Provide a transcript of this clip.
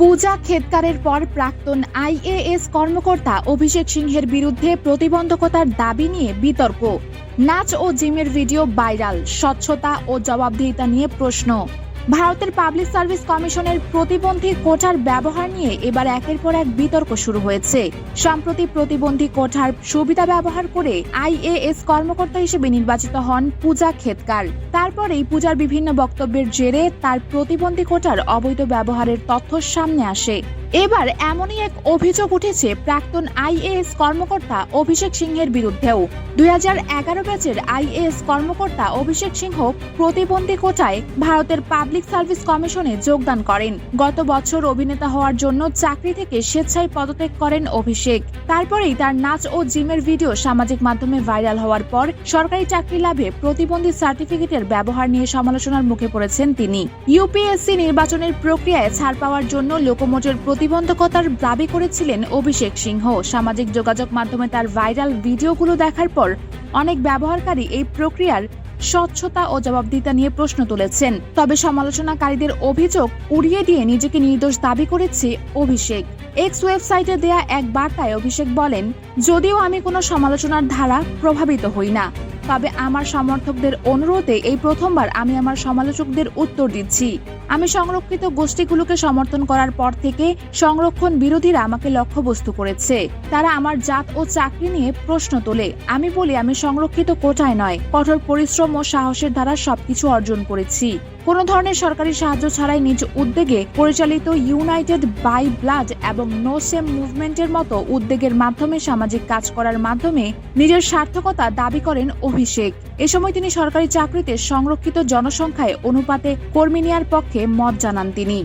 পূজা খেতকারের পর প্রাক্তন আইএএস কর্মকর্তা অভিষেক সিংহের বিরুদ্ধে প্রতিবন্ধকতার দাবি নিয়ে বিতর্ক। নাচ ও জিমের ভিডিও ভাইরাল, স্বচ্ছতা ও জবাবদিহিতা নিয়ে প্রশ্ন। ভারতের পাবলিক সার্ভিস কমিশনের প্রতিবন্ধী কোঠার ব্যবহার নিয়ে এবার একের পর এক বিতর্ক শুরু হয়েছে। সম্প্রতি প্রতিবন্ধী কোঠার সুবিধা ব্যবহার করে আইএএস কর্মকর্তা হিসেবে নির্বাচিত হন পূজা খেতকার। তারপর এই পূজার বিভিন্ন বক্তব্যের জেরে তার প্রতিবন্ধী কোঠার অবৈধ ব্যবহারের তথ্য সামনে আসে। এবার এমনই এক অভিযোগ উঠেছে প্রাক্তন আইএএস কর্মকর্তা অভিষেক সিংহের বিরুদ্ধেও। দুই হাজার এগারো ব্যাচের আইএএস কর্মকর্তা অভিষেক সিংহ প্রতিবন্ধী কোটায় ভারতের পাবলিক সার্ভিস কমিশনে যোগদান করেন। গত বছর অভিনেতা হওয়ার জন্য চাকরি থেকে স্বেচ্ছায় পদত্যাগ করেন অভিষেক। তারপরেই তার নাচ ও জিমের ভিডিও সামাজিক মাধ্যমে ভাইরাল হওয়ার পর সরকারি চাকরি লাভে প্রতিবন্ধী সার্টিফিকেটের ব্যবহার নিয়ে সমালোচনার মুখে পড়েছেন তিনি। ইউপিএসসি নির্বাচনের প্রক্রিয়ায় ছাড় পাওয়ার জন্য লোকোমোটের প্রতিবন্ধকতার দাবি করেছিলেন অভিষেক সিংহ। সামাজিক যোগাযোগ মাধ্যমে তার ভাইরাল ভিডিওগুলো দেখার পর অনেক ব্যবহারকারী এই প্রক্রিয়ার স্বচ্ছতা ও জবাবদিহিতা নিয়ে প্রশ্ন তুলেছেন। তবে সমালোচনাকারীদের অভিযোগ উড়িয়ে দিয়ে নিজেকে নির্দোষ দাবি করেছে অভিষেক। এক্স ওয়েবসাইটে দেয়া এক বার্তায় অভিষেক বলেন, যদিও আমি কোনো সমালোচনার ধারা প্রভাবিত হই না। তবে আমার সমর্থকদের অনুরোধে এই প্রথমবার আমি আমার সমালোচকদের উত্তর দিচ্ছি। আমি সংরক্ষিত গোষ্ঠীগুলোকে সমর্থন করার পর থেকে সংরক্ষণ বিরোধীরা আমাকে লক্ষ্যবস্তু করেছে। তারা আমার জাত ও চাকরি নিয়ে প্রশ্ন তোলে। আমি বলি, আমি সংরক্ষিত কোটায় নয়, কঠোর পরিশ্রম ও সাহসের দ্বারা সবকিছু অর্জন করেছি। কোনো ধরনের সরকারি সাহায্য ছাড়াই নিজ উদ্যোগে পরিচালিত ইউনাইটেড বাই ব্লাড এবং নো সেম মুভমেন্টের মতো উদ্যোগের মাধ্যমে সামাজিক কাজ করার মাধ্যমে নিজের সার্থকতা দাবি করেন অভিষেক। এ সময় তিনি সরকারি চাকরিতে সংরক্ষিত জনসংখ্যায় অনুপাতে কর্মী নেয়ার পক্ষে মত জানান তিনি।